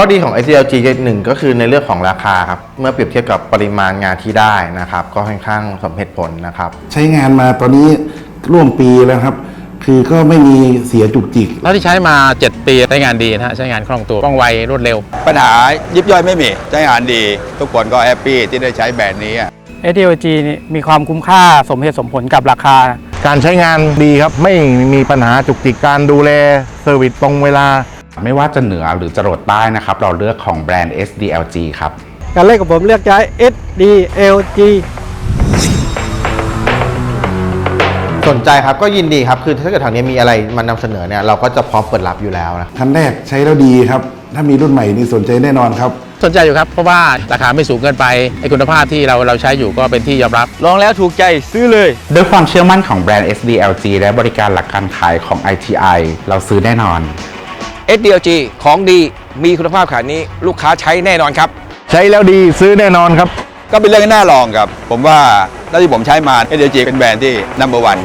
ข้อดีของ SDLG หนึ่งก็คือในเรื่องของราคาครับ เมื่อเปรียบเทียบกับปริมาณงานที่ได้นะครับ ก็ค่อนข้างสมเหตุผลนะครับ ใช้งานมาตอนนี้ร่วมปีแล้วครับ คือก็ไม่มีเสียจุกจิก เท่าที่ใช้มา 7 ปีใช้งานดีนะฮะใช้งานคล่องตัวว่องไวรวดเร็ว ปัญหายิบย่อยไม่มีใช้งานดี ทุกคนก็แฮปปี้ที่ได้ใช้แบรนด์นี้ SDLG นี่มีความคุ้มค่าสมเหตุสมผลกับราคา การใช้งานดีครับ ไม่มีปัญหาจุกจิกการดูแลเซอร์วิสตรงเวลา ไม่ว่าจะเหนือหรือจรดใต้นะครับ เราเลือกของแบรนด์ SDLG ครับ การเล่นกับผมเลือกใช้ SDLG สนใจครับก็ยินดีครับ คือถ้าเกิดทางนี้มีอะไรมานำเสนอเนี่ยเราก็จะพร้อมเปิดรับอยู่แล้วนะ คันแรกใช้แล้วดีครับ ถ้ามีรุ่นใหม่นี่สนใจแน่นอนครับ สนใจอยู่ครับ เพราะว่าราคาไม่สูงเกินไปไอ้คุณภาพที่เราเราใช้อยู่ก็เป็นที่ยอมรับ ลองแล้วถูกใจซื้อเลย ด้วยความเชื่อมั่นของแบรนด์ SDLG และบริการหลักการขายของ ITI เราซื้อแน่นอน SDLG ของดีมีคุณภาพขนาดนี้ลูกค้าใช้แน่นอนครับ ใช้แล้วดีซื้อแน่นอนครับ ก็เป็นเรื่องที่น่าลองครับ ผมว่าเท่าที่ผมใช้มา SDLG เป็นแบรนด์ที่ number one